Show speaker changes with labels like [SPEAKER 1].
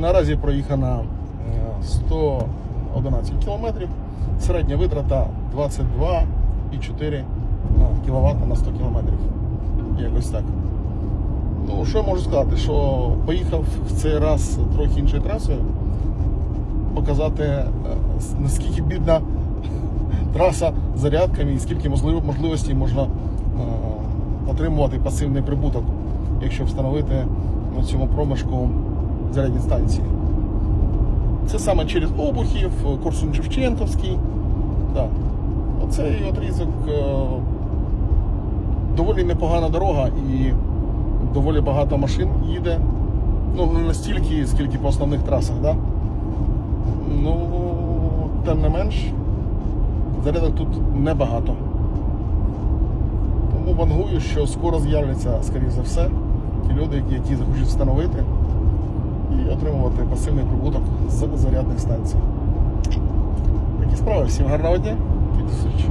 [SPEAKER 1] Наразі проїхано е, 111 кілометрів. Середня витрата 22,4 кВт на 100 кілометрів. Якось так. Ну, що я можу сказати, що поїхав в цей раз трохи іншою трасою, показати, е, наскільки бідна траса зарядками і скільки можлив- можливостей можна е, отримувати пасивний прибуток, якщо встановити на цьому проміжку зарядні станції. Це саме через Обухів, Корсун Шевченківський. Да. Оцей отрізок е, доволі непогана дорога і доволі багато машин їде. Ну, не настільки, скільки по основних трасах, да? Ну, тим не менш, зарядок тут небагато. Тому вангую, що скоро з'являться, скоріш за все, ті люди, які захочуть встановити і отримувати пасивний прибуток з зарядних станцій. Такі справи. Всім гарного дня. До зустрічі.